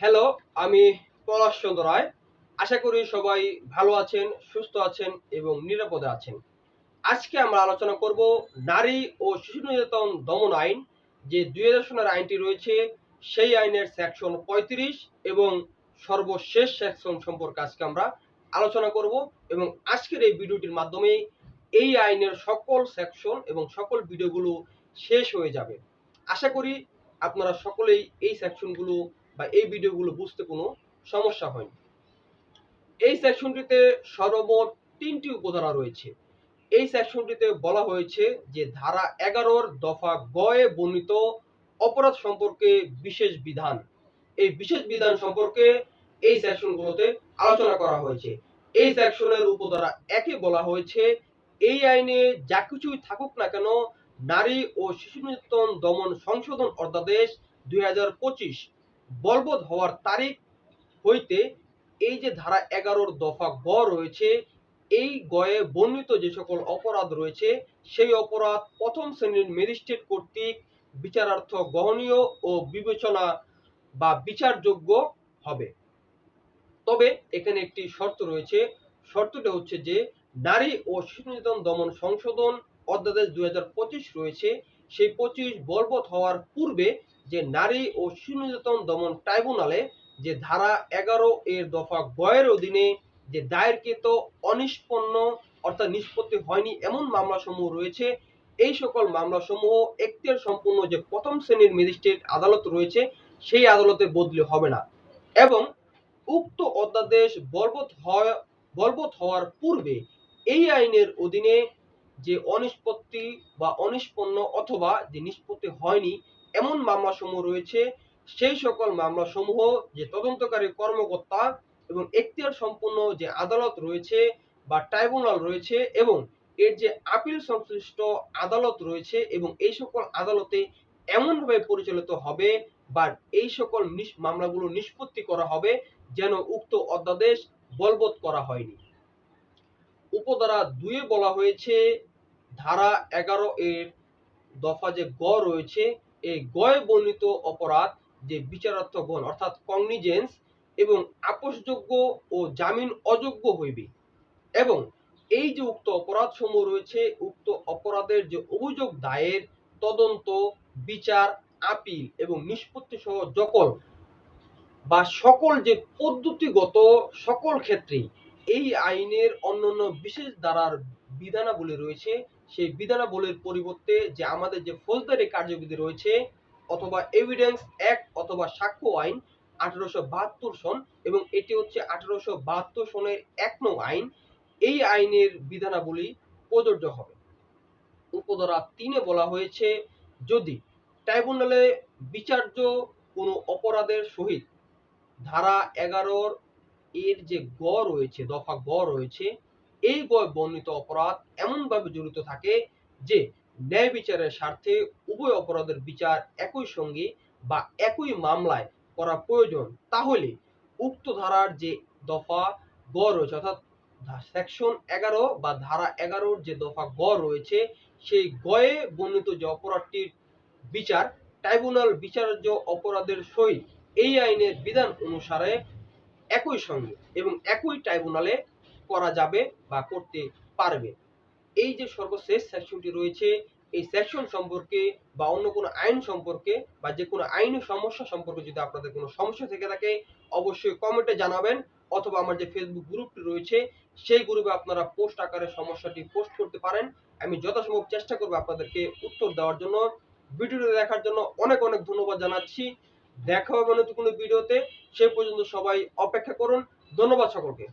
Hello আমি পলাশ চন্দ্র রায়। আশা করি সবাই ভালো আছেন, সুস্থ আছেন এবং নিরাপদে আছেন। আজকে আমরা আলোচনা করব নারী ও শিশু নির্যাতন দমন আইন, যে দুই হাজার সনের আইনটি রয়েছে, সেই আইনের সেকশন পঁয়ত্রিশ এবং সর্বশেষ সেকশন সম্পর্কে আজকে আমরা আলোচনা করব এবং আজকের এই ভিডিওটির মাধ্যমে এই আইনের সকল সেকশন এবং সকল ভিডিওগুলো শেষ হয়ে যাবে। আশা করি আপনারা সকলেই এই সেকশনগুলো বা এই ভিডিওগুলো বুঝতে কোনো সমস্যা হয়নি। এই সেকশনটিতে সর্বমোট তিনটি উপধারা রয়েছে। এই সেকশনটিতে বলা হয়েছে যে ধারা এগারোর দফা গয়ে বর্ণিত অপরাধ সম্পর্কে বিশেষ বিধান। এই বিশেষ বিধান সম্পর্কে এই সেকশনগুলোতে আলোচনা করা হয়েছে। এই সেকশনের উপধারা একে বলা হয়েছে, এই আইনে যা কিছুই থাকুক না কেন, নারী ও শিশু নির্যাতন দমন সংশোধন অধ্যাদেশ দুই হাজার পঁচিশ বলবৎ হওয়ার তারিখ হইতে এই যে ধারা এগারোর দফা গ রয়েছে, এই গয়ে বর্ণিত যে সকল অপরাধ রয়েছে, সেই অপরাধ প্রথম শ্রেণির ম্যাজিস্ট্রেট কর্তৃক বিচারার্থ গ্রহণীয় ও বিবেচনা বা বিচারযোগ্য হবে। তবে এখানে একটি শর্ত রয়েছে। শর্তটা হচ্ছে যে, নারী ও শিশু নির্যাতন দমন সংশোধন অধ্যাদেশ দুই হাজার পঁচিশ রয়েছে। সেই পঁচিশ বলবৎ হওয়ার পূর্বে যে নারী ও শিশু দমন ট্রাইব্যুনালে যে ধারা এগারো এর দফা গয়ের অধীনে যে দায়েরকৃত অনিষ্পন্ন অর্থাৎ নিষ্পত্তি হয়নি এমন মামলাসমূহ রয়েছে, এই সকল মামলাসমূহ এখতিয়ার সম্পূর্ণ যে প্রথম শ্রেণির ম্যাজিস্ট্রেট আদালত রয়েছে, সেই আদালতে বদলি হবে না। এবং উক্ত অধ্যাদেশ বলবৎ হয় বলবৎ হওয়ার পূর্বে এই আইনের অধীনে যে অনিষ্পত্তি বা অনিষ্পন্ন অথবা যে নিষ্পত্তি হয়নি, এমন মামলাসমূহ রয়েছে। সেই সকল মামলাসমূহ যে তদন্তকারী কর্মকর্তা এবং এখতিয়ার সম্পন্ন যে আদালত রয়েছে বা ট্রাইব্যুনাল রয়েছে এবং এর যে আপিল সংশ্লিষ্ট আদালত রয়েছে এবং এই সকল আদালতে এমনভাবে পরিচালিত হবে বা এই সকল মামলাগুলো নিষ্পত্তি করা হবে যেন উক্ত অধ্যাদেশ বলবৎ করা হয়নি। উপধারা দুয়ে বলা হয়েছে, ধারা এগারো এর দফা যে গ রয়েছে, এই গয়ে বর্ণিত অপরাধ যে বিচারার্থ গণ অর্থাৎ কগনিজেন্স এবং আপোষযোগ্য ও জামিন অযোগ্য হইবে। এবং এই যে উক্ত অপরাধ সমূহ রয়েছে, উক্ত অপরাধের যে অভিযোগ দায়ের, তদন্ত, বিচার, আপিল এবং নিষ্পত্তি সহ সকল বা সকল যে পদ্ধতিগত সকল ক্ষেত্রেই এই আইনের অন্যান্য বিশেষ ধারার বিধানাবলী রয়েছে। সেই বিধানাবলীর পরিবর্তে যে আমাদের যে ফৌজদারি কার্যবিধি রয়েছে, অথবা এভিডেন্স অ্যাক্ট অথবা সাক্ষ্য আইন আঠারোশো বাহাত্তর সন এবং এটি হচ্ছে আঠারোশো বাহাত্তর সনের এক নং আইন, এই আইনের বিধানাবলী প্রযোজ্য হবে। উপধারা তিনে বলা হয়েছে, যদি ট্রাইব্যুনালে বিচার্য কোনো অপরাধের সহিত ধারা এগারোর এর যে গ রয়েছে, দফা গ রয়েছে, এই গ বর্ণিত অপরাধ এমনভাবে জড়িত থাকে যে ন্যায় বিচারের স্বার্থে উভয় অপরাধের বিচার একই সঙ্গে বা একই মামলায় করা প্রয়োজন। তাহলে উক্ত ধারার যে দফা গ রয়েছে, অর্থাৎ সেকশন এগারো বা ধারা এগারোর যে দফা গ রয়েছে, সেই গয়ে বর্ণিত যে অপরাধটির বিচার, ট্রাইব্যুনাল বিচার্য অপরাধের সহিত এই আইনের বিধান অনুসারে একই সঙ্গে এবং একই ট্রাইব্যুনালে করা যাবে বা করতে পারবে। এই যে সর্বশেষ সেকশনটি রয়েছে, এই সেকশন সম্পর্কে বা অন্য কোনো আইন সম্পর্কে বা যে কোনো আইনি সমস্যা সম্পর্কে যদি আপনাদের কোনো সমস্যা থেকে থাকে, অবশ্যই কমেন্টে জানাবেন অথবা আমার যে ফেসবুক গ্রুপটি রয়েছে, সেই গ্রুপে আপনারা পোস্ট আকারে সমস্যাটি পোস্ট করতে পারেন। আমি যথাসম্ভব চেষ্টা করব আপনাদেরকে উত্তর দেওয়ার জন্য। ভিডিওটি দেখার জন্য অনেক অনেক ধন্যবাদ জানাচ্ছি। দেখা হবে নতুন কোনো ভিডিওতে সে পর্যন্ত সবাই অপেক্ষা করুন। ধন্যবাদ সকলকে।